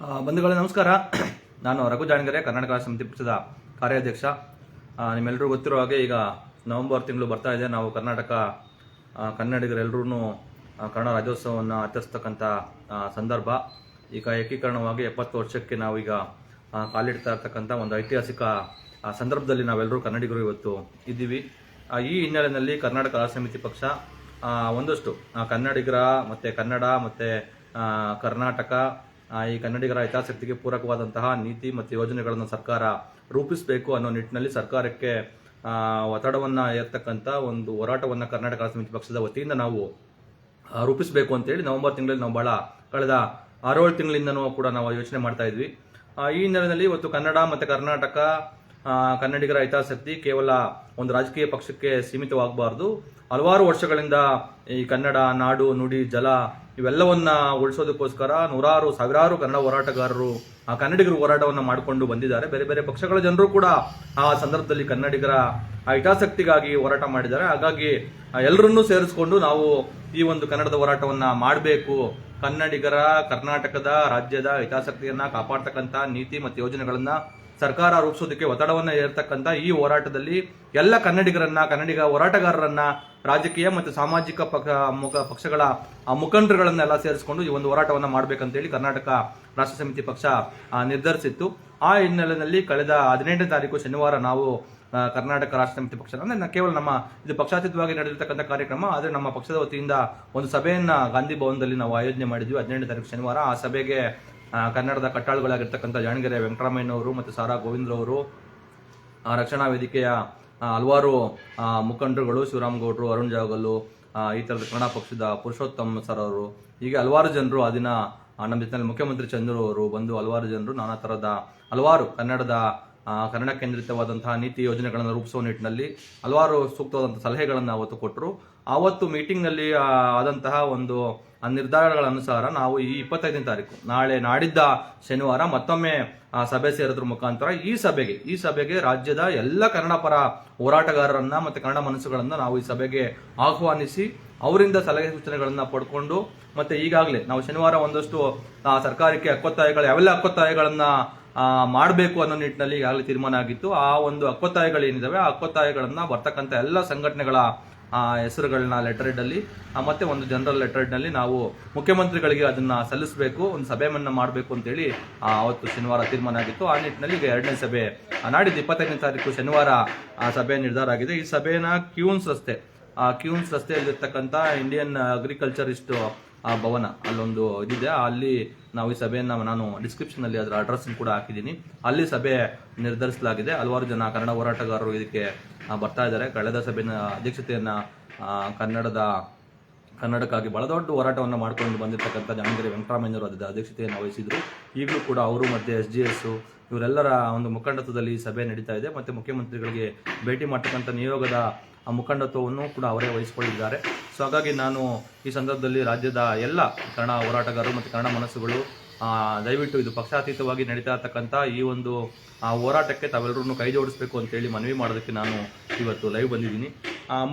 ಬಂಧುಗಳೇ, ನಮಸ್ಕಾರ. ನಾನು ರಘು ಜಾಣಗೆರೆ, ಕರ್ನಾಟಕ ಸಮಿತಿ ಪಕ್ಷದ ಕಾರ್ಯಾಧ್ಯಕ್ಷ. ನಿಮ್ಮೆಲ್ಲರಿಗೂ ಗೊತ್ತಿರೋ ಹಾಗೆ ಈಗ ನವೆಂಬರ್ ತಿಂಗಳು ಬರ್ತಾ ಇದೆ. ನಾವು ಕರ್ನಾಟಕ ಕನ್ನಡಿಗರೆಲ್ಲರೂ ಕನ್ನಡ ರಾಜ್ಯೋತ್ಸವವನ್ನು ಆಚರಿಸ್ತಕ್ಕಂಥ ಸಂದರ್ಭ. ಈಗ ಏಕೀಕರಣವಾಗಿ ಎಪ್ಪತ್ತು ವರ್ಷಕ್ಕೆ ನಾವೀಗ ಕಾಲಿಡ್ತಾ ಇರ್ತಕ್ಕಂಥ ಒಂದು ಐತಿಹಾಸಿಕ ಸಂದರ್ಭದಲ್ಲಿ ನಾವೆಲ್ಲರೂ ಕನ್ನಡಿಗರು ಇವತ್ತು ಇದ್ದೀವಿ. ಈ ಹಿನ್ನೆಲೆಯಲ್ಲಿ ಕರ್ನಾಟಕ ಸಮಿತಿ ಪಕ್ಷ ಒಂದಷ್ಟು ಕನ್ನಡಿಗರ, ಮತ್ತು ಕನ್ನಡ, ಮತ್ತು ಕರ್ನಾಟಕ ಈ ಕನ್ನಡಿಗರ ಹಿತಾಸಕ್ತಿಗೆ ಪೂರಕವಾದಂತಹ ನೀತಿ ಮತ್ತು ಯೋಜನೆಗಳನ್ನು ಸರ್ಕಾರ ರೂಪಿಸಬೇಕು ಅನ್ನೋ ನಿಟ್ಟಿನಲ್ಲಿ ಸರ್ಕಾರಕ್ಕೆ ಒತ್ತಡವನ್ನು ಏರ್ತಕ್ಕಂಥ ಒಂದು ಹೋರಾಟವನ್ನು ಕರ್ನಾಟಕ ಸಮಿತಿ ಪಕ್ಷದ ವತಿಯಿಂದ ನಾವು ರೂಪಿಸಬೇಕು ಅಂತೇಳಿ ನವೆಂಬರ್ ತಿಂಗಳಲ್ಲಿ ನಾವು ಬಹಳ ಕಳೆದ ಆರೇಳು ತಿಂಗಳಿಂದನೂ ಕೂಡ ನಾವು ಯೋಚನೆ ಮಾಡ್ತಾ ಇದ್ವಿ. ಈ ಹಿನ್ನೆಲೆಯಲ್ಲಿ ಇವತ್ತು ಕನ್ನಡ ಮತ್ತು ಕರ್ನಾಟಕ ಕನ್ನಡಿಗರ ಹಿತಾಸಕ್ತಿ ಕೇವಲ ಒಂದು ರಾಜಕೀಯ ಪಕ್ಷಕ್ಕೆ ಸೀಮಿತವಾಗಬಾರ್ದು. ಹಲವಾರು ವರ್ಷಗಳಿಂದ ಈ ಕನ್ನಡ, ನಾಡು, ನುಡಿ, ಜಲ ಇವೆಲ್ಲವನ್ನ ಉಳಿಸೋದಕ್ಕೋಸ್ಕರ ನೂರಾರು, ಸಾವಿರಾರು ಕನ್ನಡ ಹೋರಾಟಗಾರರು, ಆ, ಕನ್ನಡಿಗರು ಹೋರಾಟವನ್ನು ಮಾಡಿಕೊಂಡು ಬಂದಿದ್ದಾರೆ. ಬೇರೆ ಬೇರೆ ಪಕ್ಷಗಳ ಜನರು ಕೂಡ ಆ ಸಂದರ್ಭದಲ್ಲಿ ಕನ್ನಡಿಗರ ಆ ಹಿತಾಸಕ್ತಿಗಾಗಿ ಹೋರಾಟ ಮಾಡಿದ್ದಾರೆ. ಹಾಗಾಗಿ ಎಲ್ಲರನ್ನೂ ಸೇರಿಸ್ಕೊಂಡು ನಾವು ಈ ಒಂದು ಕನ್ನಡದ ಹೋರಾಟವನ್ನ ಮಾಡಬೇಕು. ಕನ್ನಡಿಗರ, ಕರ್ನಾಟಕದ ರಾಜ್ಯದ ಹಿತಾಸಕ್ತಿಯನ್ನ ಕಾಪಾಡ್ತಕ್ಕಂಥ ನೀತಿ ಮತ್ತು ಯೋಜನೆಗಳನ್ನ ಸರ್ಕಾರ ರೂಪಿಸೋದಕ್ಕೆ ಒತ್ತಡವನ್ನ ಏರ್ತಕ್ಕಂಥ ಈ ಹೋರಾಟದಲ್ಲಿ ಎಲ್ಲ ಕನ್ನಡಿಗರನ್ನ, ಕನ್ನಡಿಗ ಹೋರಾಟಗಾರರನ್ನ ರಾಜಕೀಯ ಮತ್ತು ಸಾಮಾಜಿಕ ಪಕ್ಷ ಮುಖ, ಪಕ್ಷಗಳ ಮುಖಂಡರುಗಳನ್ನೆಲ್ಲ ಸೇರಿಸಿಕೊಂಡು ಈ ಒಂದು ಹೋರಾಟವನ್ನು ಮಾಡ್ಬೇಕಂತೇಳಿ ಕರ್ನಾಟಕ ರಾಷ್ಟ್ರ ಸಮಿತಿ ಪಕ್ಷ ನಿರ್ಧರಿಸಿತ್ತು. ಆ ಹಿನ್ನೆಲೆಯಲ್ಲಿ ಕಳೆದ ಹದಿನೆಂಟನೇ ತಾರೀಕು ಶನಿವಾರ ನಾವು ಕರ್ನಾಟಕ ರಾಷ್ಟ್ರ ಸಮಿತಿ ಪಕ್ಷ ಅಂದ್ರೆ ಕೇವಲ ನಮ್ಮ ಇದು ಪಕ್ಷಾತೀತವಾಗಿ ನಡೆದಿರತಕ್ಕಂಥ ಕಾರ್ಯಕ್ರಮ, ಆದರೆ ನಮ್ಮ ಪಕ್ಷದ ವತಿಯಿಂದ ಒಂದು ಸಭೆಯನ್ನು ಗಾಂಧಿ ಭವನದಲ್ಲಿ ನಾವು ಆಯೋಜನೆ ಮಾಡಿದ್ವಿ ಹದಿನೆಂಟನೇ ತಾರೀಕು ಶನಿವಾರ. ಆ ಸಭೆಗೆ ಕನ್ನಡದ ಕಟ್ಟಾಳುಗಳಾಗಿರ್ತಕ್ಕಂಥ ಜಾಣಗೆರೆ ವೆಂಕಟರಾಮಯ್ಯನವರು ಮತ್ತು ಸಾರಾ ಗೋವಿಂದ್ರವರು ರಕ್ಷಣಾ ವೇದಿಕೆಯ ಹಲವಾರು ಮುಖಂಡರುಗಳು, ಶಿವರಾಮ್ ಗೌಡ್ರು, ಅರುಣ್ ಜಾಗಲ್ಲು ಈ ಥರದ ಕನ್ನಡ ಪಕ್ಷದ ಪುರುಷೋತ್ತಮ್ ಸರ್ ಅವರು, ಹೀಗೆ ಹಲವಾರು ಜನರು ಆ ದಿನ ನಮ್ಮ ಜೊತೆಯಲ್ಲಿ ಮುಖ್ಯಮಂತ್ರಿ ಚಂದ್ರು ಅವರು ಬಂದು ಹಲವಾರು ಜನರು ನಾನಾ ಥರದ ಹಲವಾರು ಕನ್ನಡದ ಕನ್ನಡ ಕೇಂದ್ರಿತವಾದಂತಹ ನೀತಿ ಯೋಜನೆಗಳನ್ನು ರೂಪಿಸುವ ನಿಟ್ಟಿನಲ್ಲಿ ಹಲವಾರು ಸೂಕ್ತವಾದಂಥ ಸಲಹೆಗಳನ್ನು ಅವತ್ತು ಕೊಟ್ಟರು. ಆವತ್ತು ಮೀಟಿಂಗ್ನಲ್ಲಿ ಆದಂತಹ ಒಂದು ಆ ನಿರ್ಧಾರಗಳ ಅನುಸಾರ ನಾವು ಈ ಇಪ್ಪತ್ತೈದನೇ ತಾರೀಕು ನಾಳೆ ನಾಡಿದ್ದ ಶನಿವಾರ ಮತ್ತೊಮ್ಮೆ ಆ, ಸಭೆ ಸೇರಿದ್ರ ಮುಖಾಂತರ ಈ ಸಭೆಗೆ ಈ ಸಭೆಗೆ ರಾಜ್ಯದ ಎಲ್ಲ ಕನ್ನಡ ಪರ ಹೋರಾಟಗಾರರನ್ನ ಮತ್ತೆ ಕನ್ನಡ ಮನಸ್ಸುಗಳನ್ನ ನಾವು ಈ ಸಭೆಗೆ ಆಹ್ವಾನಿಸಿ ಅವರಿಂದ ಸಲಹೆ ಸೂಚನೆಗಳನ್ನ ಪಡ್ಕೊಂಡು ಮತ್ತೆ ಈಗಾಗಲೇ ನಾವು ಶನಿವಾರ ಒಂದಷ್ಟು ಆ, ಸರ್ಕಾರಕ್ಕೆ ಹಕ್ಕೊತ್ತಾಯಗಳು ಯಾವೆಲ್ಲ ಹಕ್ಕೊತ್ತಾಯಗಳನ್ನ ಮಾಡಬೇಕು ಅನ್ನೋ ನಿಟ್ಟಿನಲ್ಲಿ ಈಗಾಗಲೇ ತೀರ್ಮಾನ ಆಗಿತ್ತು. ಆ ಒಂದು ಹಕ್ಕೊತ್ತಾಯಗಳೇನಿದಾವೆ ಆ ಅಕ್ಕೊತ್ತಾಯಗಳನ್ನ ಬರ್ತಕ್ಕಂಥ ಎಲ್ಲ ಸಂಘಟನೆಗಳ ಆ, ಹೆಸರುಗಳನ್ನ ಲೆಟರ್ ಹೆಡ್ ಅಲ್ಲಿ ಮತ್ತೆ ಒಂದು ಜನರಲ್ ಲೆಟರ್ ಹೆಡ್ನಲ್ಲಿ ನಾವು ಮುಖ್ಯಮಂತ್ರಿಗಳಿಗೆ ಅದನ್ನ ಸಲ್ಲಿಸಬೇಕು ಒಂದು ಸಭೆಯನ್ನ ಮಾಡಬೇಕು ಅಂತೇಳಿ ಅವತ್ತು ಶನಿವಾರ ತೀರ್ಮಾನ ಆಗಿತ್ತು. ಆ ನಿಟ್ಟಿನಲ್ಲಿ ಈಗ ಎರಡನೇ ಸಭೆ ನಾಡಿದ್ದು ಇಪ್ಪತ್ತೈದನೇ ತಾರೀಕು ಶನಿವಾರ ಆ ಸಭೆ ನಿರ್ಧಾರ ಆಗಿದೆ. ಈ ಸಭೆನ ಕ್ಯೂನ್ಸ್ ರಸ್ತೆ ಆ ಕ್ಯೂನ್ಸ್ ರಸ್ತೆಯಲ್ಲಿರ್ತಕ್ಕಂಥ ಇಂಡಿಯನ್ ಅಗ್ರಿಕಲ್ಚರಿಸ್ಟ್ ಆ ಭವನ, ಅಲ್ಲೊಂದು ಇದಿದೆ. ಅಲ್ಲಿ ನಾವು ಈ ಸಭೆಯನ್ನ ನಾನು ಡಿಸ್ಕ್ರಿಪ್ಷನ್ ಅಲ್ಲಿ ಅದರ ಅಡ್ರೆಸ್ ಕೂಡ ಹಾಕಿದ್ದೀನಿ. ಅಲ್ಲಿ ಸಭೆ ನಿರ್ಧರಿಸಲಾಗಿದೆ. ಹಲವಾರು ಜನ ಕನ್ನಡ ಹೋರಾಟಗಾರರು ಇದಕ್ಕೆ ಬರ್ತಾ ಇದ್ದಾರೆ. ಕಳೆದ ಸಭೆಯ ಅಧ್ಯಕ್ಷತೆಯನ್ನ ಕನ್ನಡದ, ಕನ್ನಡಕ್ಕಾಗಿ ಬಹಳ ದೊಡ್ಡ ಹೋರಾಟವನ್ನು ಮಾಡ್ಕೊಂಡು ಬಂದಿರತಕ್ಕಂಥ ದಾವಣಗೆರೆ ವೆಂಕಟರಾಮಯ್ಯವರು ಅದರ ಅಧ್ಯಕ್ಷತೆಯನ್ನು ವಹಿಸಿದ್ರು. ಈಗಲೂ ಕೂಡ ಅವರು ಮತ್ತೆ ಎಸ್ ಜಿ ಎಸ್ ಇವರೆಲ್ಲರ ಒಂದು ಮುಖಂಡತ್ವದಲ್ಲಿ ಸಭೆ ನಡೀತಾ ಇದೆ. ಮತ್ತೆ ಮುಖ್ಯಮಂತ್ರಿಗಳಿಗೆ ಭೇಟಿ ಮಾಡ್ತಕ್ಕಂಥ ನಿಯೋಗದ ಆ ಮುಖಂಡತ್ವವನ್ನು ಕೂಡ ಅವರೇ ವಹಿಸಿಕೊಂಡಿದ್ದಾರೆ. ಸೊ ಹಾಗಾಗಿ ನಾನು ಈ ಸಂದರ್ಭದಲ್ಲಿ ರಾಜ್ಯದ ಎಲ್ಲ ಕನ್ನಡ ಹೋರಾಟಗಾರರು ಮತ್ತು ಕನ್ನಡ ಮನಸ್ಸುಗಳು ದಯವಿಟ್ಟು ಇದು ಪಕ್ಷಾತೀತವಾಗಿ ನಡೀತಾ ಇರ್ತಕ್ಕಂಥ ಈ ಒಂದು ಹೋರಾಟಕ್ಕೆ ತಾವೆಲ್ಲರೂ ಕೈ ಜೋಡಿಸಬೇಕು ಅಂತೇಳಿ ಮನವಿ ಮಾಡೋದಕ್ಕೆ ನಾನು ಇವತ್ತು ಲೈವ್ ಬಂದಿದ್ದೀನಿ.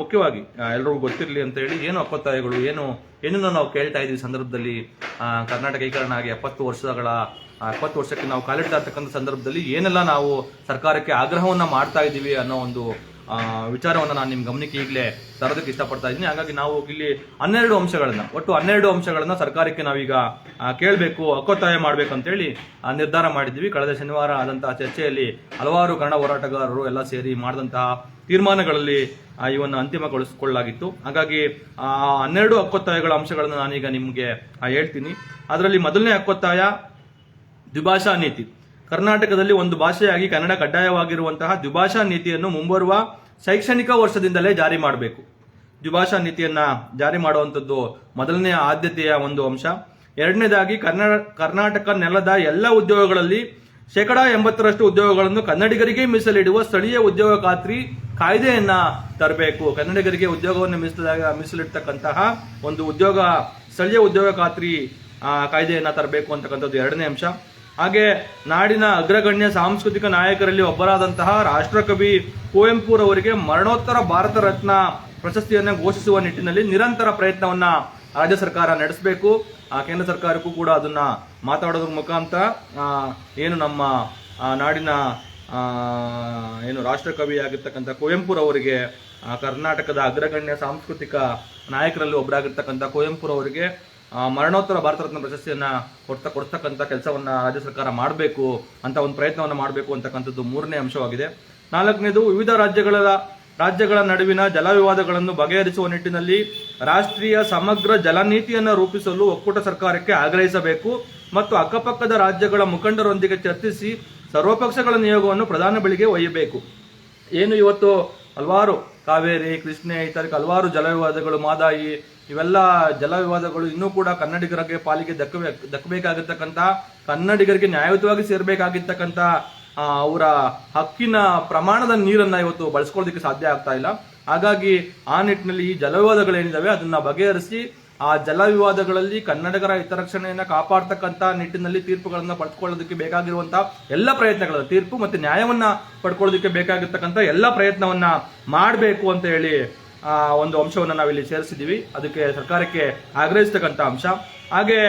ಮುಖ್ಯವಾಗಿ ಎಲ್ಲರಿಗೂ ಗೊತ್ತಿರಲಿ ಅಂತ ಹೇಳಿ ಏನು ಅಪ್ಪತ್ತಾಯಗಳು ಏನು ಏನನ್ನು ನಾವು ಕೇಳ್ತಾ ಇದ್ದೀವಿ ಸಂದರ್ಭದಲ್ಲಿ ಕರ್ನಾಟಕ ಏಕರಣ ಆಗಿ ಎಪ್ಪತ್ತು ವರ್ಷಗಳ ಎಪ್ಪತ್ತು ವರ್ಷಕ್ಕೆ ನಾವು ಕಾಲಿಡ್ತಾ ಇರ್ತಕ್ಕಂಥ ಸಂದರ್ಭದಲ್ಲಿ ಏನೆಲ್ಲ ನಾವು ಸರ್ಕಾರಕ್ಕೆ ಆಗ್ರಹವನ್ನು ಮಾಡ್ತಾ ಇದ್ದೀವಿ ಅನ್ನೋ ಒಂದು ವಿಚಾರವನ್ನ ನಾನು ನಿಮ್ಮ ಗಮನಕ್ಕೆ ಈಗಲೇ ತರೋದಕ್ಕೆ ಇಷ್ಟಪಡ್ತಾ ಇದ್ದೀನಿ. ಹಾಗಾಗಿ ನಾವು ಇಲ್ಲಿ ಹನ್ನೆರಡು ಅಂಶಗಳನ್ನು ಒಟ್ಟು ಹನ್ನೆರಡು ಅಂಶಗಳನ್ನು ಸರ್ಕಾರಕ್ಕೆ ನಾವೀಗ ಕೇಳಬೇಕು ಹಕ್ಕೊತ್ತಾಯ ಮಾಡ್ಬೇಕು ಅಂತೇಳಿ ಆ, ನಿರ್ಧಾರ ಮಾಡಿದ್ವಿ ಕಳೆದ ಶನಿವಾರ ಆದಂತಹ ಚರ್ಚೆಯಲ್ಲಿ ಹಲವಾರು ಕನ್ನಡ ಹೋರಾಟಗಾರರು ಎಲ್ಲ ಸೇರಿ ಮಾಡಿದಂತಹ ತೀರ್ಮಾನಗಳಲ್ಲಿ ಇವನ್ನು ಅಂತಿಮಗೊಳಿಸಿಕೊಳ್ಳಲಾಗಿತ್ತು. ಹಾಗಾಗಿ ಆ ಹನ್ನೆರಡು ಹಕ್ಕೊತ್ತಾಯಗಳ ಅಂಶಗಳನ್ನು ನಾನೀಗ ನಿಮಗೆ ಹೇಳ್ತೀನಿ. ಅದರಲ್ಲಿ ಮೊದಲನೇ ಹಕ್ಕೊತ್ತಾಯ ದ್ವಿಭಾಷಾ ನೀತಿ. ಕರ್ನಾಟಕದಲ್ಲಿ ಒಂದು ಭಾಷೆಯಾಗಿ ಕನ್ನಡ ಕಡ್ಡಾಯವಾಗಿರುವಂತಹ ದ್ವಿಭಾಷಾ ನೀತಿಯನ್ನು ಮುಂಬರುವ ಶೈಕ್ಷಣಿಕ ವರ್ಷದಿಂದಲೇ ಜಾರಿ ಮಾಡಬೇಕು. ದ್ವಿಭಾಷಾ ನೀತಿಯನ್ನ ಜಾರಿ ಮಾಡುವಂಥದ್ದು ಮೊದಲನೆಯ ಆದ್ಯತೆಯ ಒಂದು ಅಂಶ. ಎರಡನೇದಾಗಿ ಕನ್ನಡ ಕರ್ನಾಟಕ ನೆಲದ ಎಲ್ಲ ಉದ್ಯೋಗಗಳಲ್ಲಿ ಶೇಕಡಾ ಎಂಬತ್ತರಷ್ಟು ಉದ್ಯೋಗಗಳನ್ನು ಕನ್ನಡಿಗರಿಗೆ ಮೀಸಲಿಡುವ ಸ್ಥಳೀಯ ಉದ್ಯೋಗ ಖಾತ್ರಿ ಕಾಯ್ದೆಯನ್ನ ತರಬೇಕು. ಕನ್ನಡಿಗರಿಗೆ ಉದ್ಯೋಗವನ್ನು ಮೀಸಲಾಗ, ಮೀಸಲಿಡ್ತಕ್ಕಂತಹ ಒಂದು ಉದ್ಯೋಗ, ಸ್ಥಳೀಯ ಉದ್ಯೋಗ ಖಾತ್ರಿ ಕಾಯ್ದೆಯನ್ನ ತರಬೇಕು ಅಂತಕ್ಕಂಥದ್ದು ಎರಡನೇ ಅಂಶ. ಹಾಗೆ ನಾಡಿನ ಅಗ್ರಗಣ್ಯ ಸಾಂಸ್ಕೃತಿಕ ನಾಯಕರಲ್ಲಿ ಒಬ್ಬರಾದಂತಹ ರಾಷ್ಟ್ರಕವಿ ಕುವೆಂಪುರವರಿಗೆ ಮರಣೋತ್ತರ ಭಾರತ ರತ್ನ ಪ್ರಶಸ್ತಿಯನ್ನು ಘೋಷಿಸುವ ನಿಟ್ಟಿನಲ್ಲಿ ನಿರಂತರ ಪ್ರಯತ್ನವನ್ನ ರಾಜ್ಯ ಸರ್ಕಾರ ನಡೆಸಬೇಕು. ಆ ಕೇಂದ್ರ ಸರ್ಕಾರಕ್ಕೂ ಕೂಡ ಅದನ್ನ ಮಾತಾಡೋದ್ರ ಮುಖಾಂತರ ಏನು ನಮ್ಮ ನಾಡಿನ ಏನು ರಾಷ್ಟ್ರಕವಿ ಆಗಿರ್ತಕ್ಕಂಥ ಕುವೆಂಪುರವರಿಗೆ ಅವರಿಗೆ ಕರ್ನಾಟಕದ ಅಗ್ರಗಣ್ಯ ಸಾಂಸ್ಕೃತಿಕ ನಾಯಕರಲ್ಲಿ ಒಬ್ಬರಾಗಿರ್ತಕ್ಕಂಥ ಕುವೆಂಪುರವರಿಗೆ ಮರಣೋತ್ತರ ಭಾರತ ರತ್ನ ಪ್ರಶಸ್ತಿಯನ್ನ ಕೊಡ್ತಾ, ಕೊಡ್ತಕ್ಕಂಥ ಕೆಲಸವನ್ನ ರಾಜ್ಯ ಸರ್ಕಾರ ಮಾಡಬೇಕು ಅಂತ ಒಂದು ಪ್ರಯತ್ನವನ್ನು ಮಾಡಬೇಕು ಅಂತಕ್ಕಂಥದ್ದು ಮೂರನೇ ಅಂಶವಾಗಿದೆ. ನಾಲ್ಕನೇದು, ವಿವಿಧ ರಾಜ್ಯಗಳ ರಾಜ್ಯಗಳ ನಡುವಿನ ಜಲ ವಿವಾದಗಳನ್ನು ಬಗೆಹರಿಸುವ ನಿಟ್ಟಿನಲ್ಲಿ ರಾಷ್ಟ್ರೀಯ ಸಮಗ್ರ ಜಲನೀತಿಯನ್ನು ರೂಪಿಸಲು ಒಕ್ಕೂಟ ಸರ್ಕಾರಕ್ಕೆ ಆಗ್ರಹಿಸಬೇಕು ಮತ್ತು ಅಕ್ಕಪಕ್ಕದ ರಾಜ್ಯಗಳ ಮುಖಂಡರೊಂದಿಗೆ ಚರ್ಚಿಸಿ ಸರ್ವಪಕ್ಷಗಳ ನಿಯೋಗವನ್ನು ಪ್ರಧಾನ ಬಳಿಗೆ ಒಯ್ಯಬೇಕು. ಏನು ಇವತ್ತು ಹಲವಾರು ಕಾವೇರಿ, ಕೃಷ್ಣೆ ಇತರ ಹಲವಾರು ಜಲ ವಿವಾದಗಳು ಮಾದಾಯಿ ಇವೆಲ್ಲ ಜಲ ವಿವಾದಗಳು ಇನ್ನೂ ಕೂಡ ಕನ್ನಡಿಗರಿಗೆ ಪಾಲಿಗೆ ದಕ್ಕಬೇಕು ದಕ್ಕಬೇಕಾಗಿರ್ತಕ್ಕಂಥ, ಕನ್ನಡಿಗರಿಗೆ ನ್ಯಾಯಯುತವಾಗಿ ಸೇರ್ಬೇಕಾಗಿರ್ತಕ್ಕಂಥ ಅವರ ಹಕ್ಕಿನ ಪ್ರಮಾಣದ ನೀರನ್ನ ಇವತ್ತು ಬಳಸ್ಕೊಳ್ಳೋದಕ್ಕೆ ಸಾಧ್ಯ ಆಗ್ತಾ ಇಲ್ಲ. ಹಾಗಾಗಿ ಆ ನಿಟ್ಟಿನಲ್ಲಿ ಈ ಜಲ ವಿವಾದಗಳೇನಿದಾವೆ ಅದನ್ನ ಬಗೆಹರಿಸಿ, ಆ ಜಲ ವಿವಾದಗಳಲ್ಲಿ ಕನ್ನಡಿಗರ ಹಿತರಕ್ಷಣೆಯನ್ನು ಕಾಪಾಡ್ತಕ್ಕಂತ ನಿಟ್ಟಿನಲ್ಲಿ ತೀರ್ಪುಗಳನ್ನು ಪಡ್ಕೊಳ್ಳೋದಕ್ಕೆ ಬೇಕಾಗಿರುವಂತಹ ಎಲ್ಲ ಪ್ರಯತ್ನಗಳು ತೀರ್ಪು ಮತ್ತೆ ನ್ಯಾಯವನ್ನ ಪಡ್ಕೊಳ್ಳೋದಕ್ಕೆ ಬೇಕಾಗಿರ್ತಕ್ಕಂಥ ಎಲ್ಲ ಪ್ರಯತ್ನವನ್ನ ಮಾಡಬೇಕು ಅಂತ ಹೇಳಿ ಒಂದು ಅಂಶವನ್ನು ನಾವಿಲ್ಲಿ ಸೇರಿಸಿದ್ದೀವಿ. ಅದಕ್ಕೆ ಸರ್ಕಾರಕ್ಕೆ ಆಗ್ರಹಿಸ್ತಕ್ಕಂಥ ಅಂಶ. ಹಾಗೆ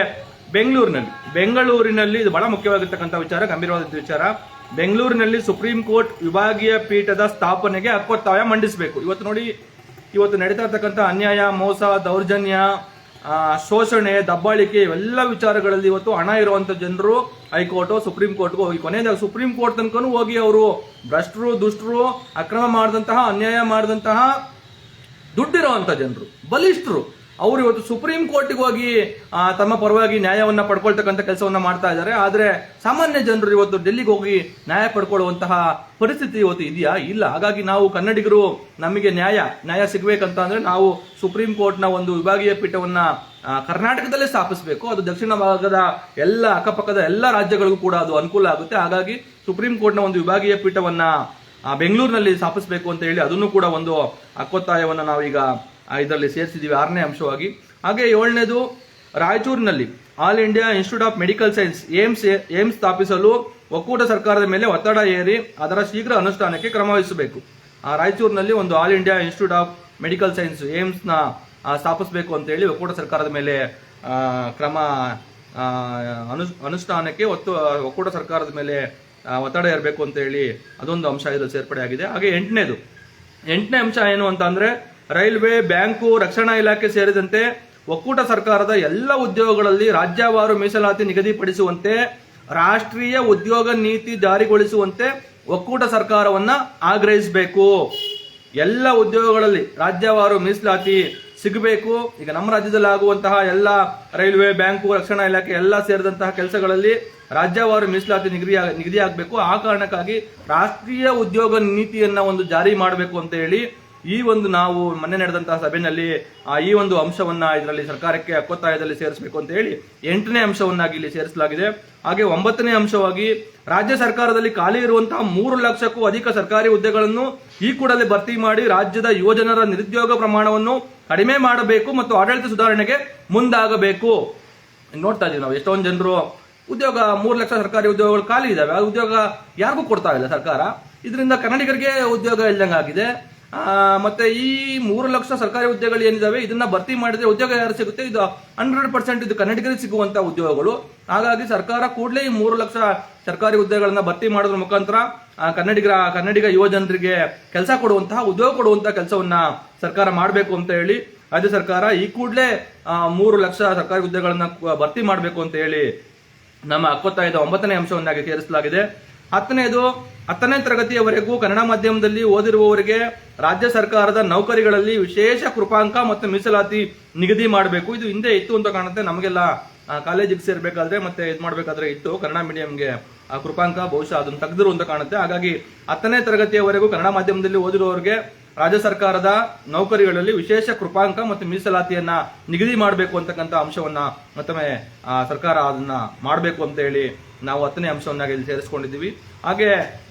ಬೆಂಗಳೂರಿನಲ್ಲಿ ಬೆಂಗಳೂರಿನಲ್ಲಿ ಇದು ಬಹಳ ಮುಖ್ಯವಾಗಿರ್ತಕ್ಕಂಥ ವಿಚಾರ ಗಂಭೀರವಾದ ವಿಚಾರ. ಬೆಂಗಳೂರಿನಲ್ಲಿ ಸುಪ್ರೀಂ ಕೋರ್ಟ್ ವಿಭಾಗೀಯ ಪೀಠದ ಸ್ಥಾಪನೆಗೆ ಹಕ್ಕೊತ್ತಾಯ ಮಂಡಿಸಬೇಕು. ಇವತ್ತು ನೋಡಿ, ಇವತ್ತು ನಡೀತಾ ಇರ್ತಕ್ಕಂಥ ಅನ್ಯಾಯ, ಮೋಸ, ದೌರ್ಜನ್ಯ ಶೋಷಣೆ, ದಬ್ಬಾಳಿಕೆ, ಇವೆಲ್ಲ ವಿಚಾರಗಳಲ್ಲಿ ಇವತ್ತು ಹಣ ಇರುವಂತ ಜನರು ಹೈಕೋರ್ಟ್, ಸುಪ್ರೀಂ ಕೋರ್ಟ್ಗೂ ಹೋಗಿ ಕೊನೆಯದಾಗ ಸುಪ್ರೀಂ ಕೋರ್ಟ್ ತನಕನೂ ಹೋಗಿ ಅವರು ಭ್ರಷ್ಟರು, ದುಷ್ಟರು, ಅಕ್ರಮ ಮಾಡಿದಂತಹ, ಅನ್ಯಾಯ ಮಾಡಿದಂತಹ ದುಡ್ಡಿರುವಂತ ಜನರು, ಬಲಿಷ್ಠರು. ಅವರು ಇವತ್ತು ಸುಪ್ರೀಂ ಕೋರ್ಟ್ಗೆ ಹೋಗಿ ತಮ್ಮ ಪರವಾಗಿ ನ್ಯಾಯವನ್ನ ಪಡ್ಕೊಳ್ತಕ್ಕಂಥ ಕೆಲಸವನ್ನ ಮಾಡ್ತಾ ಇದ್ದಾರೆ. ಆದರೆ ಸಾಮಾನ್ಯ ಜನರು ಇವತ್ತು ಡೆಲ್ಲಿಗೆ ಹೋಗಿ ನ್ಯಾಯ ಪಡ್ಕೊಳ್ಳುವಂತಹ ಪರಿಸ್ಥಿತಿ ಇವತ್ತು ಇದೆಯಾ? ಇಲ್ಲ. ಹಾಗಾಗಿ ನಾವು ಕನ್ನಡಿಗರು, ನಮಗೆ ನ್ಯಾಯ ನ್ಯಾಯ ಸಿಗಬೇಕಂತ ಅಂದ್ರೆ ನಾವು ಸುಪ್ರೀಂ ಕೋರ್ಟ್ನ ಒಂದು ವಿಭಾಗೀಯ ಪೀಠವನ್ನ ಕರ್ನಾಟಕದಲ್ಲೇ ಸ್ಥಾಪಿಸಬೇಕು. ಅದು ದಕ್ಷಿಣ ಭಾಗದ ಎಲ್ಲ ಅಕ್ಕಪಕ್ಕದ ಎಲ್ಲ ರಾಜ್ಯಗಳಿಗೂ ಕೂಡ ಅದು ಅನುಕೂಲ ಆಗುತ್ತೆ. ಹಾಗಾಗಿ ಸುಪ್ರೀಂ ಕೋರ್ಟ್ನ ಒಂದು ವಿಭಾಗೀಯ ಪೀಠವನ್ನ ಬೆಂಗಳೂರಿನಲ್ಲಿ ಸ್ಥಾಪಿಸಬೇಕು ಅಂತ ಹೇಳಿ ಅದನ್ನು ಕೂಡ ಒಂದು ಅಕ್ಕೊತ್ತಾಯವನ್ನು ನಾವೀಗ ಇದರಲ್ಲಿ ಸೇರಿಸಿದ್ದೀವಿ ಆರನೇ ಅಂಶವಾಗಿ. ಹಾಗೆ ಏಳನೇದು ರಾಯಚೂರಿನಲ್ಲಿ all India institute of medical science AIIMS AIIMS ಸ್ಥಾಪಿಸಲು ಒಕ್ಕೂಟ ಸರ್ಕಾರದ ಮೇಲೆ ಒತ್ತಡ ಏರಿ ಅದರ ಶೀಘ್ರ ಅನುಷ್ಠಾನಕ್ಕೆ ಕ್ರಮ ವಹಿಸಬೇಕು. ಆ, ರಾಯಚೂರಿನಲ್ಲಿ ಒಂದು all India institute of medical science ಏಮ್ಸ್ನ ಸ್ಥಾಪಿಸಬೇಕು ಅಂತ ಹೇಳಿ ಒಕ್ಕೂಟ ಸರ್ಕಾರದ ಮೇಲೆ ಕ್ರಮ ಆ, ಅನು ಅನುಷ್ಠಾನಕ್ಕೆ ಒತ್ತು ಒಕ್ಕೂಟ ಸರ್ಕಾರದ ಮೇಲೆ ಒತ್ತಡ ಇರಬೇಕು ಅಂತ ಹೇಳಿ ಅದೊಂದು ಅಂಶ ಇದು ಸೇರ್ಪಡೆ ಆಗಿದೆ. ಹಾಗೆ ಎಂಟನೇದು. ಎಂಟನೇ ಅಂಶ ಏನು ಅಂತ ಅಂದ್ರೆ ರೈಲ್ವೆ, ಬ್ಯಾಂಕು, ರಕ್ಷಣಾ ಇಲಾಖೆ ಸೇರಿದಂತೆ ಒಕ್ಕೂಟ ಸರ್ಕಾರದ ಎಲ್ಲ ಉದ್ಯೋಗಗಳಲ್ಲಿ ರಾಜ್ಯವಾರು ಮೀಸಲಾತಿ ನಿಗದಿಪಡಿಸುವಂತೆ, ರಾಷ್ಟ್ರೀಯ ಉದ್ಯೋಗ ನೀತಿ ಜಾರಿಗೊಳಿಸುವಂತೆ ಒಕ್ಕೂಟ ಸರ್ಕಾರವನ್ನ ಆಗ್ರಹಿಸಬೇಕು. ಎಲ್ಲ ಉದ್ಯೋಗಗಳಲ್ಲಿ ರಾಜ್ಯವಾರು ಮೀಸಲಾತಿ ಸಿಗಬೇಕು. ಈಗ ನಮ್ಮ ರಾಜ್ಯದಲ್ಲಿ ಆಗುವಂತಹ ಎಲ್ಲ ರೈಲ್ವೆ, ಬ್ಯಾಂಕು, ರಕ್ಷಣಾ ಇಲಾಖೆ ಎಲ್ಲ ಸೇರಿದಂತಹ ಕೆಲಸಗಳಲ್ಲಿ ರಾಜ್ಯವಾರು ಮೀಸಲಾತಿ ನಿಗದಿ ನಿಗದಿ ಆಗಬೇಕು. ಆ ಕಾರಣಕ್ಕಾಗಿ ರಾಷ್ಟ್ರೀಯ ಉದ್ಯೋಗ ನೀತಿಯನ್ನ ಒಂದು ಜಾರಿ ಮಾಡಬೇಕು ಅಂತ ಹೇಳಿ ಈ ಒಂದು ನಾವು ಮೊನ್ನೆ ನಡೆದಂತಹ ಸಭೆಯಲ್ಲಿ ಈ ಒಂದು ಅಂಶವನ್ನ ಇದರಲ್ಲಿ ಸರ್ಕಾರಕ್ಕೆ ಹಕ್ಕೊತ್ತಾಯದಲ್ಲಿ ಸೇರಿಸಬೇಕು ಅಂತ ಹೇಳಿ ಎಂಟನೇ ಅಂಶವನ್ನಾಗಿ ಇಲ್ಲಿ ಸೇರಿಸಲಾಗಿದೆ. ಹಾಗೆ ಒಂಬತ್ತನೇ ಅಂಶವಾಗಿ ರಾಜ್ಯ ಸರ್ಕಾರದಲ್ಲಿ ಖಾಲಿ ಇರುವಂತಹ ಮೂರು ಲಕ್ಷಕ್ಕೂ ಅಧಿಕ ಸರ್ಕಾರಿ ಹುದ್ದೆಗಳನ್ನು ಈ ಕೂಡಲೇ ಭರ್ತಿ ಮಾಡಿ ರಾಜ್ಯದ ಯುವಜನರ ನಿರುದ್ಯೋಗ ಪ್ರಮಾಣವನ್ನು ಕಡಿಮೆ ಮಾಡಬೇಕು ಮತ್ತು ಆಡಳಿತ ಸುಧಾರಣೆಗೆ ಮುಂದಾಗಬೇಕು. ನೋಡ್ತಾ ಇದೀವಿ ನಾವು ಎಷ್ಟೊಂದು ಜನರು ಉದ್ಯೋಗ ಮೂರು ಲಕ್ಷ ಸರ್ಕಾರಿ ಉದ್ಯೋಗಗಳು ಖಾಲಿ ಇದಾವೆ ಆ ಉದ್ಯೋಗ ಯಾರಿಗೂ ಕೊಡ್ತಾ ಇಲ್ಲ ಸರ್ಕಾರ. ಇದರಿಂದ ಕನ್ನಡಿಗರಿಗೆ ಉದ್ಯೋಗ ಇಲ್ದಂಗೆ ಆಗಿದೆ ಆ, ಮತ್ತೆ ಈ ಮೂರು ಲಕ್ಷ ಸರ್ಕಾರಿ ಹುದ್ದೆಗಳು ಏನಿದಾವೆ, ಇದನ್ನ ಭರ್ತಿ ಮಾಡಿದ್ರೆ ಉದ್ಯೋಗ ಯಾರು ಸಿಗುತ್ತೆ? ಇದು ಹಂಡ್ರೆಡ್ ಪರ್ಸೆಂಟ್ ಇದು ಕನ್ನಡಿಗರಿಗೆ ಸಿಗುವಂತ ಉದ್ಯೋಗಗಳು. ಹಾಗಾಗಿ ಸರ್ಕಾರ ಕೂಡಲೇ ಈ ಮೂರು ಲಕ್ಷ ಸರ್ಕಾರಿ ಹುದ್ದೆಗಳನ್ನ ಭರ್ತಿ ಮಾಡೋದ್ರ ಮುಖಾಂತರ ಕನ್ನಡಿಗರ, ಕನ್ನಡಿಗ ಯುವ ಜನರಿಗೆ ಕೆಲಸ ಕೊಡುವಂತಹ, ಉದ್ಯೋಗ ಕೊಡುವಂತಹ ಕೆಲಸವನ್ನ ಸರ್ಕಾರ ಮಾಡಬೇಕು ಅಂತ ಹೇಳಿ, ರಾಜ್ಯ ಸರ್ಕಾರ ಈ ಕೂಡಲೇ ಮೂರು ಲಕ್ಷ ಸರ್ಕಾರಿ ಹುದ್ದೆಗಳನ್ನ ಭರ್ತಿ ಮಾಡಬೇಕು ಅಂತ ಹೇಳಿ ನಮ್ಮ ಹಕ್ಕೊತ್ತಾಯದ ಒಂಬತ್ತನೇ ಅಂಶವನ್ನಾಗಿ ಸೇರಿಸಲಾಗಿದೆ ಹತ್ತನೇದು ಹತ್ತನೇ ತರಗತಿಯವರೆಗೂ ಕನ್ನಡ ಮಾಧ್ಯಮದಲ್ಲಿ ಓದಿರುವವರಿಗೆ ರಾಜ್ಯ ಸರ್ಕಾರದ ನೌಕರಿಗಳಲ್ಲಿ ವಿಶೇಷ ಕೃಪಾಂಕ ಮತ್ತು ಮೀಸಲಾತಿ ನಿಗದಿ ಮಾಡಬೇಕು. ಇದು ಹಿಂದೆ ಇತ್ತು ಅಂತ ಕಾಣುತ್ತೆ. ನಮಗೆಲ್ಲ ಕಾಲೇಜಿಗೆ ಸೇರ್ಬೇಕಾದ್ರೆ ಮತ್ತೆ ಇದು ಮಾಡ್ಬೇಕಾದ್ರೆ ಇತ್ತು. ಕನ್ನಡ ಮೀಡಿಯಂಗೆ, ಆ, ಕೃಪಾಂಕ ಬಹುಶಃ ಅದನ್ನು ತೆಗೆದಿರು ಅಂತ ಕಾಣುತ್ತೆ. ಹಾಗಾಗಿ ಹತ್ತನೇ ತರಗತಿಯವರೆಗೂ ಕನ್ನಡ ಮಾಧ್ಯಮದಲ್ಲಿ ಓದಿರುವವರಿಗೆ ರಾಜ್ಯ ಸರ್ಕಾರದ ನೌಕರಿಗಳಲ್ಲಿ ವಿಶೇಷ ಕೃಪಾಂಕ ಮತ್ತು ಮೀಸಲಾತಿಯನ್ನ ನಿಗದಿ ಮಾಡಬೇಕು ಅಂತಕ್ಕಂಥ ಅಂಶವನ್ನ ಮತ್ತೊಮ್ಮೆ ಸರ್ಕಾರ ಅದನ್ನ ಮಾಡಬೇಕು ಅಂತ ಹೇಳಿ ನಾವು ಹತ್ತನೇ ಅಂಶವನ್ನಾಗಿ ಇಲ್ಲಿ ಸೇರಿಸ್ಕೊಂಡಿದ್ದೀವಿ. ಹಾಗೆ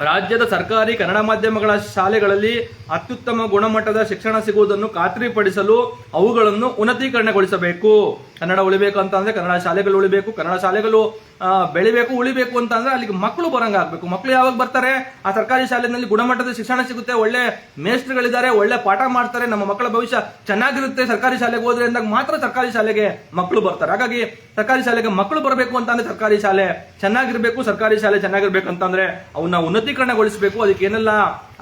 ರಾಜ್ಯದ ಸರ್ಕಾರಿ ಕನ್ನಡ ಮಾಧ್ಯಮಗಳ ಶಾಲೆಗಳಲ್ಲಿ ಅತ್ಯುತ್ತಮ ಗುಣಮಟ್ಟದ ಶಿಕ್ಷಣ ಸಿಗುವುದನ್ನು ಖಾತ್ರಿಪಡಿಸಲು ಅವುಗಳನ್ನು ಉನ್ನತೀಕರಣಗೊಳಿಸಬೇಕು. ಕನ್ನಡ ಉಳಿಬೇಕು ಅಂತ ಕನ್ನಡ ಶಾಲೆಗಳು ಉಳಿಬೇಕು. ಕನ್ನಡ ಶಾಲೆಗಳು ಬೆಳಿಬೇಕು, ಉಳಿಬೇಕು ಅಂತ ಅಂದ್ರೆ ಅಲ್ಲಿಗೆ ಮಕ್ಕಳು ಬರಂಗ ಆಗ್ಬೇಕು ಮಕ್ಕಳು ಯಾವಾಗ ಬರ್ತಾರೆ? ಆ ಸರ್ಕಾರಿ ಶಾಲೆಯಲ್ಲಿ ಗುಣಮಟ್ಟದ ಶಿಕ್ಷಣ ಸಿಗುತ್ತೆ. ಒಳ್ಳೆ ಮೇಸ್ಟ್ರುಗಳಿದ್ದಾರೆ ಒಳ್ಳೆ ಪಾಠ ಮಾಡ್ತಾರೆ. ನಮ್ಮ ಮಕ್ಕಳ ಭವಿಷ್ಯ ಚೆನ್ನಾಗಿರುತ್ತೆ. ಸರ್ಕಾರಿ ಶಾಲೆಗೆ ಹೋದ್ರೆ ಅಂದಾಗ ಮಾತ್ರ ಸರ್ಕಾರಿ ಶಾಲೆಗೆ ಮಕ್ಕಳು ಬರ್ತಾರೆ. ಹಾಗಾಗಿ ಸರ್ಕಾರಿ ಶಾಲೆಗೆ ಮಕ್ಕಳು ಬರಬೇಕು ಅಂತ ಅಂದ್ರೆ ಸರ್ಕಾರಿ ಶಾಲೆ ಚೆನ್ನಾಗಿರ್ಬೇಕು, ಸರ್ಕಾರಿ ಶಾಲೆ ಚೆನ್ನಾಗಿರ್ಬೇಕು ಅಂತಂದ್ರೆ ಅವನ್ನ ಉನ್ನತೀಕರಣಗೊಳಿಸಬೇಕು. ಅದಕ್ಕೆ ಏನೆಲ್ಲ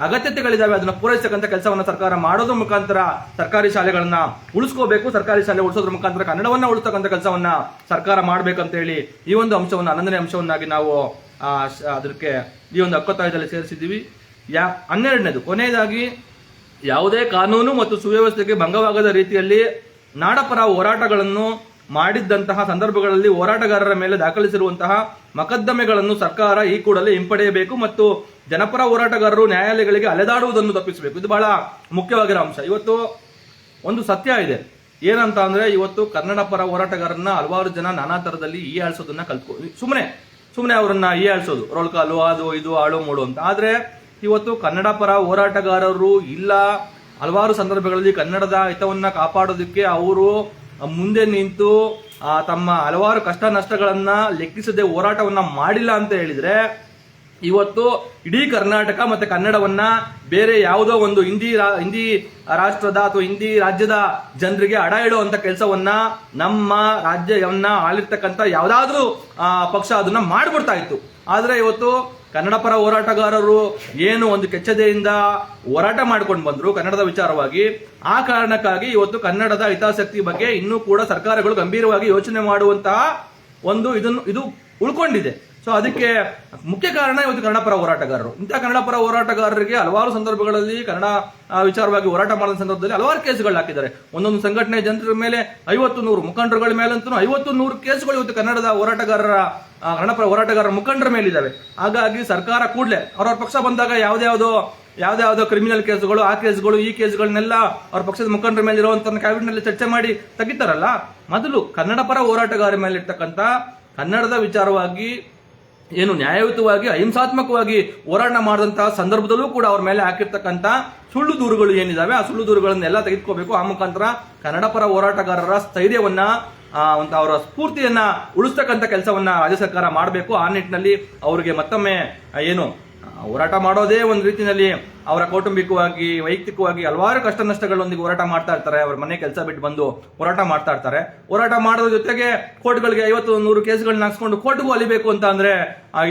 ಅಗತ್ಯತೆಗಳಿದಾವೆ, ಅದನ್ನ ಪೂರೈಸತಕ್ಕಂಥ ಕೆಲಸವನ್ನ ಸರ್ಕಾರ ಮಾಡೋದ್ರ ಮುಖಾಂತರ ಸರ್ಕಾರಿ ಶಾಲೆಗಳನ್ನ ಉಳಿಸ್ಕೋಬೇಕು, ಸರ್ಕಾರಿ ಶಾಲೆ ಉಳಿಸೋದ್ರ ಮುಖಾಂತರ ಕನ್ನಡವನ್ನ ಉಳಿಸ್ತಕ್ಕಂಥ ಕೆಲಸವನ್ನ ಸರ್ಕಾರ ಮಾಡ್ಬೇಕಂತ ಹೇಳಿ ಈ ಒಂದು ಅಂಶವನ್ನ, ಹನ್ನೊಂದನೇ ಅಂಶವನ್ನಾಗಿ ನಾವು ಅದಕ್ಕೆ ಈ ಒಂದು ಹಕ್ಕೊತ್ತಾಯದಲ್ಲಿ ಸೇರಿಸಿದ್ದೀವಿ. ಯಾ, ಹನ್ನೆರಡನೇದು, ಕೊನೆಯದಾಗಿ ಯಾವುದೇ ಕಾನೂನು ಮತ್ತು ಸುವ್ಯವಸ್ಥೆಗೆ ಭಂಗವಾಗದ ರೀತಿಯಲ್ಲಿ ನಾಡಪರ ಹೋರಾಟಗಳನ್ನು ಮಾಡಿದ್ದಂತಹ ಸಂದರ್ಭಗಳಲ್ಲಿ ಹೋರಾಟಗಾರರ ಮೇಲೆ ದಾಖಲಿಸಿರುವಂತಹ ಮೊಕದ್ದಮೆಗಳನ್ನು ಸರ್ಕಾರ ಈ ಕೂಡಲೇ ಹಿಂಪಡೆಯಬೇಕು ಮತ್ತು ಜನಪರ ಹೋರಾಟಗಾರರು ನ್ಯಾಯಾಲಯಗಳಿಗೆ ಅಲೆದಾಡುವುದನ್ನು ತಪ್ಪಿಸಬೇಕು. ಇದು ಬಹಳ ಮುಖ್ಯವಾಗಿರೋ ಅಂಶ. ಇವತ್ತು ಒಂದು ಸತ್ಯ ಇದೆ. ಏನಂತ ಅಂದ್ರೆ ಇವತ್ತು ಕನ್ನಡ ಪರ ಹೋರಾಟಗಾರರನ್ನ ಹಲವಾರು ಜನ ನಾನಾ ತರದಲ್ಲಿ ಈ ಆಳ್ಸೋದನ್ನ ಕಲ್ತ್ಕೊ ಸುಮ್ಮನೆ ಸುಮ್ಮನೆ ಅವರನ್ನ ಈ ಆಳ್ಸೋದು ರೋಲ್ ಕಾಲು, ಅದು, ಇದು, ಆಳು ಮೂಡು ಅಂತ. ಆದ್ರೆ ಇವತ್ತು ಕನ್ನಡ ಪರ ಹೋರಾಟಗಾರರು ಇಲ್ಲ. ಹಲವಾರು ಸಂದರ್ಭಗಳಲ್ಲಿ ಕನ್ನಡದ ಹಿತವನ್ನ ಕಾಪಾಡೋದಕ್ಕೆ ಅವರು ಮುಂದೆ ನಿಂತು ತಮ್ಮ ಹಲವಾರು ಕಷ್ಟ ನಷ್ಟಗಳನ್ನ ಲೆಕ್ಕಿಸದೆ ಹೋರಾಟವನ್ನ ಮಾಡಿಲ್ಲ ಅಂತ ಹೇಳಿದ್ರೆ, ಇವತ್ತು ಇಡೀ ಕರ್ನಾಟಕ ಮತ್ತೆ ಕನ್ನಡವನ್ನ ಬೇರೆ ಯಾವುದೋ ಒಂದು ಹಿಂದಿ ಹಿಂದಿ ರಾಷ್ಟ್ರದ ಅಥವಾ ಹಿಂದಿ ರಾಜ್ಯದ ಜನರಿಗೆ ಅಡ ಇಡುವಂತ ಕೆಲಸವನ್ನ ನಮ್ಮ ರಾಜ್ಯವನ್ನ ಆಳಿರ್ತಕ್ಕಂಥ ಯಾವ್ದಾದ್ರೂ ಪಕ್ಷ ಅದನ್ನ ಮಾಡ್ಬಿಡ್ತಾ ಇತ್ತು. ಆದ್ರೆ ಇವತ್ತು ಕನ್ನಡ ಪರ ಹೋರಾಟಗಾರರು ಏನು ಒಂದು ಕೆಚ್ಚದೆಯಿಂದ ಹೋರಾಟ ಮಾಡ್ಕೊಂಡು ಬಂದ್ರು ಕನ್ನಡದ ವಿಚಾರವಾಗಿ. ಆ ಕಾರಣಕ್ಕಾಗಿ ಇವತ್ತು ಕನ್ನಡದ ಹಿತಾಸಕ್ತಿ ಬಗ್ಗೆ ಇನ್ನೂ ಕೂಡ ಸರ್ಕಾರಗಳು ಗಂಭೀರವಾಗಿ ಯೋಚನೆ ಮಾಡುವಂತಹ ಒಂದು ಇದನ್ನು ಇದು ಉಳ್ಕೊಂಡಿದೆ. ಸೊ ಅದಕ್ಕೆ ಮುಖ್ಯ ಕಾರಣ ಇವತ್ತು ಕನ್ನಡ ಪರ ಹೋರಾಟಗಾರರು. ಇಂಥ ಕನ್ನಡ ಪರ ಹೋರಾಟಗಾರರಿಗೆ ಹಲವಾರು ಸಂದರ್ಭಗಳಲ್ಲಿ ಕನ್ನಡ ವಿಚಾರವಾಗಿ ಹೋರಾಟ ಮಾಡಿದ ಸಂದರ್ಭದಲ್ಲಿ ಹಲವಾರು ಕೇಸುಗಳು ಹಾಕಿದ್ದಾರೆ. ಒಂದೊಂದು ಸಂಘಟನೆ ಜನರ ಮೇಲೆ ಐವತ್ತು ನೂರು ಮುಖಂಡರುಗಳ ಮೇಲಂತೂ ಐವತ್ತು ನೂರು ಕೇಸುಗಳು ಇವತ್ತು ಕನ್ನಡದ ಹೋರಾಟಗಾರರ ಆ, ಕನ್ನಡ ಪರ ಹೋರಾಟಗಾರರ ಮುಖಂಡರ ಮೇಲಿದ್ದಾವೆ. ಹಾಗಾಗಿ ಸರ್ಕಾರ ಕೂಡಲೇ ಅವ್ರವ್ರ ಪಕ್ಷ ಬಂದಾಗ ಯಾವ್ದ್ಯಾವ್ದೋ ಯಾವ್ದಾವುದೋ ಕ್ರಿಮಿನಲ್ ಕೇಸುಗಳು ಆ ಕೇಸುಗಳು ಈ ಕೇಸುಗಳನ್ನೆಲ್ಲ ಅವ್ರ ಪಕ್ಷದ ಮುಖಂಡರ ಮೇಲೆ ಇರುವಂತ ಕ್ಯಾಬಿನೆಟ್ನಲ್ಲಿ ಚರ್ಚೆ ಮಾಡಿ ತೆಗಿತಾರಲ್ಲ ಮೊದಲು ಕನ್ನಡ ಪರ ಹೋರಾಟಗಾರರ ಮೇಲೆ ಇರ್ತಕ್ಕಂಥ ಕನ್ನಡದ ವಿಚಾರವಾಗಿ ಏನು ನ್ಯಾಯಯುತವಾಗಿ, ಅಹಿಂಸಾತ್ಮಕವಾಗಿ ಹೋರಾಟ ಮಾಡಿದಂತಹ ಸಂದರ್ಭದಲ್ಲೂ ಕೂಡ ಅವ್ರ ಮೇಲೆ ಹಾಕಿರ್ತಕ್ಕಂಥ ಸುಳ್ಳು ದೂರುಗಳು ಏನಿದಾವೆ, ಆ ಸುಳ್ಳು ದೂರುಗಳನ್ನೆಲ್ಲ ತೆಗೆದುಕೋಬೇಕು. ಆ ಮುಖಾಂತರ ಕನ್ನಡ ಪರ ಹೋರಾಟಗಾರರ ಸ್ಥೈರ್ಯವನ್ನ ಅಂತ ಅವರ ಸ್ಫೂರ್ತಿಯನ್ನ ಉಳಿಸ್ತಕ್ಕಂಥ ಕೆಲಸವನ್ನ ರಾಜ್ಯ ಸರ್ಕಾರ ಮಾಡಬೇಕು. ಆ ನಿಟ್ಟಿನಲ್ಲಿ ಅವರಿಗೆ ಮತ್ತೊಮ್ಮೆ ಏನು ಹೋರಾಟ ಮಾಡೋದೇ ಒಂದು ರೀತಿಯಲ್ಲಿ ಅವರ ಕೌಟುಂಬಿಕವಾಗಿ, ವೈಯಕ್ತಿಕವಾಗಿ ಹಲವಾರು ಕಷ್ಟ ನಷ್ಟಗಳೊಂದಿಗೆ ಹೋರಾಟ ಮಾಡ್ತಾ ಇರ್ತಾರೆ. ಅವ್ರ ಮನೆ ಕೆಲಸ ಬಿಟ್ಟು ಬಂದು ಹೋರಾಟ ಮಾಡ್ತಾ ಇರ್ತಾರೆ. ಹೋರಾಟ ಮಾಡೋದ್ರ ಜೊತೆಗೆ ಕೋರ್ಟ್ಗಳಿಗೆ ಐವತ್ತು ನೂರು ಕೇಸ್ಗಳನ್ನ ಹಾಕ್ಸ್ಕೊಂಡು ಕೋರ್ಟ್ಗೂ ಅಲಿಬೇಕು ಅಂತ ಅಂದ್ರೆ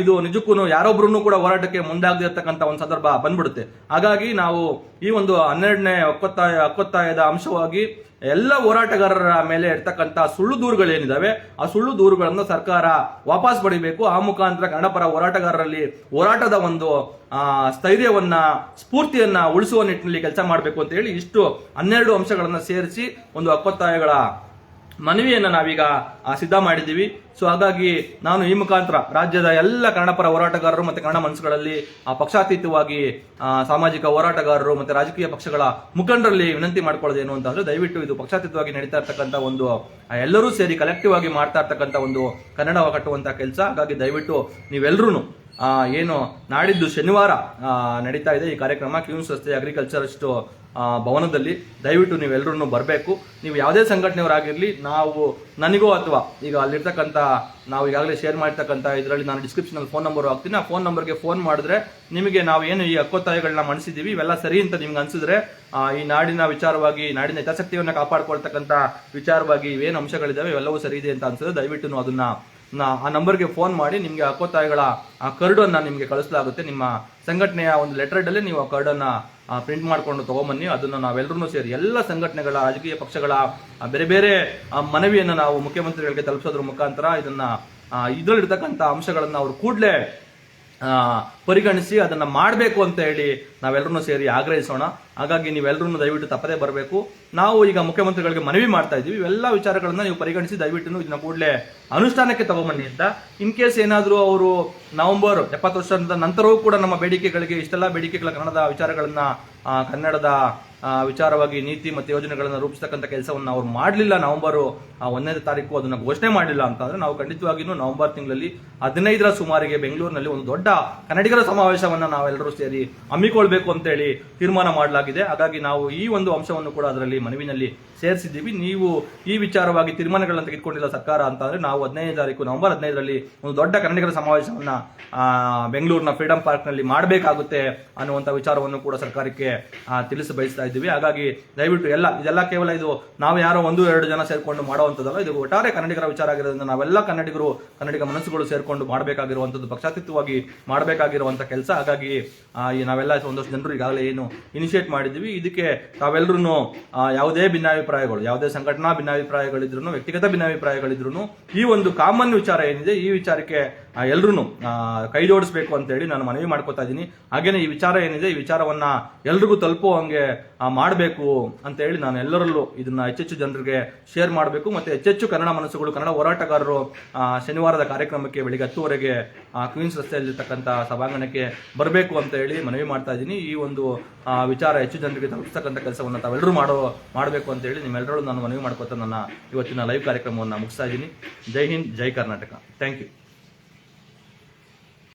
ಇದು ನಿಜಕ್ಕೂ ಯಾರೊಬ್ರು ಕೂಡ ಹೋರಾಟಕ್ಕೆ ಮುಂದಾಗದಿರ್ತಕ್ಕಂಥ ಒಂದು ಸಂದರ್ಭ ಬಂದ್ಬಿಡುತ್ತೆ. ಹಾಗಾಗಿ ನಾವು ಈ ಒಂದು ಹನ್ನೆರಡನೇ ಒಕ್ಕೊತ್ತಾಯ ಒಕ್ಕೊತ್ತಾಯದ ಅಂಶವಾಗಿ ಎಲ್ಲ ಹೋರಾಟಗಾರರ ಮೇಲೆ ಇರ್ತಕ್ಕಂಥ ಸುಳ್ಳು ದೂರುಗಳೇನಿದಾವೆ, ಆ ಸುಳ್ಳು ದೂರುಗಳನ್ನು ಸರ್ಕಾರ ವಾಪಸ್ ಪಡಿಬೇಕು. ಆ ಮುಖಾಂತರ ಕನ್ನಡ ಪರ ಹೋರಾಟಗಾರರಲ್ಲಿ ಹೋರಾಟದ ಒಂದು ಸ್ಥೈರ್ಯವನ್ನ, ಸ್ಫೂರ್ತಿಯನ್ನ ಉಳಿಸುವ ನಿಟ್ಟಿನಲ್ಲಿ ಕೆಲಸ ಮಾಡಬೇಕು ಅಂತ ಹೇಳಿ ಇಷ್ಟು ಹನ್ನೆರಡು ಅಂಶಗಳನ್ನು ಸೇರಿಸಿ ಒಂದು ಹಕ್ಕೊತ್ತಾಯಗಳ ಮನವಿಯನ್ನ ನಾವೀಗ ಸಿದ್ಧ ಮಾಡಿದ್ದೀವಿ. ಸೊ ಹಾಗಾಗಿ ನಾನು ಈ ಮುಖಾಂತರ ರಾಜ್ಯದ ಎಲ್ಲ ಕನ್ನಡಪರ ಹೋರಾಟಗಾರರು ಮತ್ತು ಕನ್ನಡ ಮನಸ್ಸುಗಳಲ್ಲಿ ಪಕ್ಷಾತೀತವಾಗಿ ಸಾಮಾಜಿಕ ಹೋರಾಟಗಾರರು ಮತ್ತು ರಾಜಕೀಯ ಪಕ್ಷಗಳ ಮುಖಂಡರಲ್ಲಿ ವಿನಂತಿ ಮಾಡ್ಕೊಳ್ಳೋದೇನು ಅಂತ ಅಂದ್ರೆ ದಯವಿಟ್ಟು ಇದು ಪಕ್ಷಾತೀತವಾಗಿ ನಡೀತಾ ಇರ್ತಕ್ಕಂಥ ಒಂದು ಎಲ್ಲರೂ ಸೇರಿ ಕಲೆಕ್ಟಿವ್ ಆಗಿ ಮಾಡ್ತಾ ಇರ್ತಕ್ಕಂಥ ಒಂದು ಕನ್ನಡ ಕಟ್ಟುವಂಥ ಕೆಲಸ. ಹಾಗಾಗಿ ದಯವಿಟ್ಟು ನೀವೆಲ್ಲರೂ ಏನು, ನಾಡಿದ್ದು ಶನಿವಾರ ನಡೀತಾ ಇದೆ ಈ ಕಾರ್ಯಕ್ರಮ ಕ್ಯೂನ್ಸ್ ರಸ್ತೆ ಅಗ್ರಿಕಲ್ಚರಿಸ್ಟ್ ಭವನದಲ್ಲಿ. ದಯವಿಟ್ಟು ನೀವೆಲ್ಲರೂ ಬರಬೇಕು. ನೀವು ಯಾವುದೇ ಸಂಘಟನೆಯವರಾಗಿರಲಿ, ನಾವು, ನನಗೋ ಅಥವಾ ಈಗ ಅಲ್ಲಿರ್ತಕ್ಕಂಥ, ನಾವು ಈಗಾಗಲೇ ಶೇರ್ ಮಾಡಿರ್ತಕ್ಕಂಥ ಇದರಲ್ಲಿ ನಾನು ಡಿಸ್ಕ್ರಿಪ್ಷನಲ್ಲಿ ಫೋನ್ ನಂಬರ್ ಹಾಕ್ತೀನಿ. ಆ ಫೋನ್ ನಂಬರ್ಗೆ ಫೋನ್ ಮಾಡಿದ್ರೆ ನಿಮಗೆ ನಾವು ಏನು ಈ ಹಕ್ಕೊತ್ತಾಯಗಳನ್ನ ಮಣಿಸಿದ್ದೀವಿ, ಇವೆಲ್ಲ ಸರಿ ಅಂತ ನಿಮ್ಗೆ ಅನ್ಸಿದ್ರೆ ಈ ನಾಡಿನ ವಿಚಾರವಾಗಿ, ನಾಡಿನ ಹಿತಾಸಕ್ತಿಯನ್ನು ಕಾಪಾಡ್ಕೊಳ್ತಕ್ಕಂಥ ವಿಚಾರವಾಗಿ ಇವೇನು ಅಂಶಗಳಿದ್ದಾವೆ ಇವೆಲ್ಲವೂ ಸರಿ ಇದೆ ಅಂತ ಅನ್ಸಿದ್ರೆ ದಯವಿಟ್ಟು ಅದನ್ನು ಆ ನಂಬರ್ಗೆ ಫೋನ್ ಮಾಡಿ ನಿಮಗೆ ಅಕೋತಾಯಿಗಳ ಆ ಕರ್ಡನ್ನು ನಿಮಗೆ ಕಳಿಸಲಾಗುತ್ತೆ. ನಿಮ್ಮ ಸಂಘಟನೆಯ ಒಂದು ಲೆಟರ್ಡಲ್ಲೇ ನೀವು ಆ ಕರ್ಡನ್ನು ಪ್ರಿಂಟ್ ಮಾಡ್ಕೊಂಡು ತಗೊಂಬನ್ನಿ. ಅದನ್ನು ನಾವೆಲ್ಲರೂ ಸೇರಿ ಎಲ್ಲ ಸಂಘಟನೆಗಳ, ರಾಜಕೀಯ ಪಕ್ಷಗಳ ಬೇರೆ ಬೇರೆ ಮನವಿಯನ್ನು ನಾವು ಮುಖ್ಯಮಂತ್ರಿಗಳಿಗೆ ತಲುಪಿಸೋದ್ರ ಮುಖಾಂತರ ಇದನ್ನ ಇದರಲ್ಲಿರ್ತಕ್ಕಂಥ ಅಂಶಗಳನ್ನು ಅವರು ಕೂಡಲೇ ಪರಿಗಣಿಸಿ ಅದನ್ನು ಮಾಡಬೇಕು ಅಂತ ಹೇಳಿ ನಾವೆಲ್ಲರೂ ಸೇರಿ ಆಗ್ರಹಿಸೋಣ. ಹಾಗಾಗಿ ನೀವೆಲ್ಲರೂ ದಯವಿಟ್ಟು ತಪ್ಪದೇ ಬರಬೇಕು. ನಾವು ಈಗ ಮುಖ್ಯಮಂತ್ರಿಗಳಿಗೆ ಮನವಿ ಮಾಡ್ತಾ ಇದ್ದೀವಿ. ಇವೆಲ್ಲ ವಿಚಾರಗಳನ್ನು ನೀವು ಪರಿಗಣಿಸಿ ದಯವಿಟ್ಟು ಇದನ್ನ ಕೂಡಲೇ ಅನುಷ್ಠಾನಕ್ಕೆ ತಗೊಂಬನ್ನಿ ಅಂತ. ಇನ್ ಕೇಸ್ ಏನಾದರೂ ಅವರು ನವೆಂಬರ್ ಎಪ್ಪತ್ತು ವರ್ಷದ ನಂತರವೂ ಕೂಡ ನಮ್ಮ ಬೇಡಿಕೆಗಳಿಗೆ, ಇಷ್ಟೆಲ್ಲ ಬೇಡಿಕೆಗಳ ಕನ್ನಡದ ವಿಚಾರಗಳನ್ನು ಕನ್ನಡದ ವಿಚಾರವಾಗಿ ನೀತಿ ಮತ್ತು ಯೋಜನೆಗಳನ್ನು ರೂಪಿಸ್ತಕ್ಕಂಥ ಕೆಲಸವನ್ನು ಅವ್ರು ಮಾಡಲಿಲ್ಲ ನವೆಂಬರ್ ಒಂದನೇ ತಾರೀಕು, ಅದನ್ನು ಘೋಷಣೆ ಮಾಡಲಿಲ್ಲ ಅಂತಂದ್ರೆ ನಾವು ಖಂಡಿತವಾಗಿಯೂ ನವೆಂಬರ್ ತಿಂಗಳಲ್ಲಿ ಹದಿನೈದರ ಸುಮಾರಿಗೆ ಬೆಂಗಳೂರಿನಲ್ಲಿ ಒಂದು ದೊಡ್ಡ ಕನ್ನಡಿಗರ ಸಮಾವೇಶವನ್ನು ನಾವೆಲ್ಲರೂ ಸೇರಿ ಹಮ್ಮಿಕೊಳ್ಬೇಕು ಅಂತೇಳಿ ತೀರ್ಮಾನ ಮಾಡಲಾಗಿದೆ. ಹಾಗಾಗಿ ನಾವು ಈ ಒಂದು ಅಂಶವನ್ನು ಕೂಡ ಅದರಲ್ಲಿ ಮನವಿನಲ್ಲಿ ಸೇರಿಸಿದ್ದೀವಿ. ನೀವು ಈ ವಿಚಾರವಾಗಿ ತೀರ್ಮಾನಗಳನ್ನು ತೆಗೆದುಕೊಂಡಿಲ್ಲ ಸರ್ಕಾರ ಅಂತ ಅಂದ್ರೆ ನಾವು ಹದಿನೈದು ತಾರೀಕು, ನವೆಂಬರ್ ಹದಿನೈದರಲ್ಲಿ ಒಂದು ದೊಡ್ಡ ಕನ್ನಡಿಗರ ಸಮಾವೇಶವನ್ನು ಬೆಂಗಳೂರಿನ ಫ್ರೀಡಂ ಪಾರ್ಕ್ನಲ್ಲಿ ಮಾಡಬೇಕಾಗುತ್ತೆ ಅನ್ನುವಂಥ ವಿಚಾರವನ್ನು ಕೂಡ ಸರ್ಕಾರಕ್ಕೆ ತಿಳಿಸಿ ಬಯಸ್ತಾ ಇದ್ದೀವಿ. ಹಾಗಾಗಿ ದಯವಿಟ್ಟು ಎಲ್ಲ, ಇದೆಲ್ಲ ಕೇವಲ ಇದು ನಾವು ಯಾರೋ ಒಂದು, ಎರಡು ಜನ ಸೇರಿಕೊಂಡು ಮಾಡುವಂಥದ್ದಲ್ಲ, ಇದು ಒಟ್ಟಾರೆ ಕನ್ನಡಿಗರ ವಿಚಾರ ಆಗಿರೋದ್ರಿಂದ ನಾವೆಲ್ಲ ಕನ್ನಡಿಗರು, ಕನ್ನಡಿಗ ಮನಸ್ಸುಗಳು ಸೇರಿಕೊಂಡು ಮಾಡಬೇಕಾಗಿರುವಂಥದ್ದು ಪಕ್ಷಾತೀತವಾಗಿ ಮಾಡಬೇಕಾಗಿರುವಂಥ ಕೆಲಸ. ಹಾಗಾಗಿ ನಾವೆಲ್ಲ ಒಂದಷ್ಟು ಜನರು ಈಗಾಗಲೇ ಏನು ಇನಿಷಿಯೇಟ್ ಮಾಡಿದ್ದೀವಿ. ಇದಕ್ಕೆ ತಾವೆಲ್ಲರೂ ಯಾವುದೇ ಭಿನ್ನಾಭಿಪ್ರಾಯಗಳು ಯಾವುದೇ ಸಂಘಟನಾ ಭಿನ್ನಾಭಿಪ್ರಾಯಗಳಿದ್ರು ವ್ಯಕ್ತಿಗತ ಭಿನ್ನಾಭಿಪ್ರಾಯಗಳಿದ್ರು ಈ ಒಂದು ಕಾಮನ್ ವಿಚಾರ ಏನಿದೆ ಈ ವಿಚಾರಕ್ಕೆ ಎಲ್ಲರೂ ಕೈ ಜೋಡಿಸ್ಬೇಕು ಅಂತೇಳಿ ನಾನು ಮನವಿ ಮಾಡ್ಕೊತಾ ಇದ್ದೀನಿ ಹಾಗೇನೆ ಈ ವಿಚಾರ ಏನಿದೆ, ಈ ವಿಚಾರವನ್ನ ಎಲ್ರಿಗೂ ತಲುಪೋ ಹಂಗೆ ಮಾಡಬೇಕು ಅಂತ ಹೇಳಿ ನಾನು ಎಲ್ಲರಲ್ಲೂ ಇದನ್ನ ಹೆಚ್ಚೆಚ್ಚು ಜನರಿಗೆ ಶೇರ್ ಮಾಡಬೇಕು. ಮತ್ತೆ ಹೆಚ್ಚೆಚ್ಚು ಕನ್ನಡ ಮನಸ್ಸುಗಳು, ಕನ್ನಡ ಹೋರಾಟಗಾರರು ಶನಿವಾರದ ಕಾರ್ಯಕ್ರಮಕ್ಕೆ ಬೆಳಿಗ್ಗೆ ಹತ್ತುವರೆಗೆ ಕ್ವೀನ್ಸ್ ರಸ್ತೆಯಲ್ಲಿರ್ತಕ್ಕಂಥ ಸಭಾಂಗಣಕ್ಕೆ ಬರಬೇಕು ಅಂತ ಹೇಳಿ ಮನವಿ ಮಾಡ್ತಾ ಇದ್ದೀನಿ ಈ ಒಂದು ವಿಚಾರ ಹೆಚ್ಚು ಜನರಿಗೆ ತಲುಪಿಸ್ತಕ್ಕಂಥ ಕೆಲಸವನ್ನು ತಾವೆಲ್ಲರೂ ಮಾಡೋ, ಮಾಡಬೇಕು ಅಂತ ಹೇಳಿ ನಿಮ್ಮೆಲ್ಲರೂ ನಾನು ಮನವಿ ಮಾಡ್ಕೊತಾ ನನ್ನ ಇವತ್ತಿನ ಲೈವ್ ಕಾರ್ಯಕ್ರಮವನ್ನು ಮುಗಿಸ್ತಾ ಇದ್ದೀನಿ ಜೈ ಹಿಂದ್, ಜೈ ಕರ್ನಾಟಕ. Thank you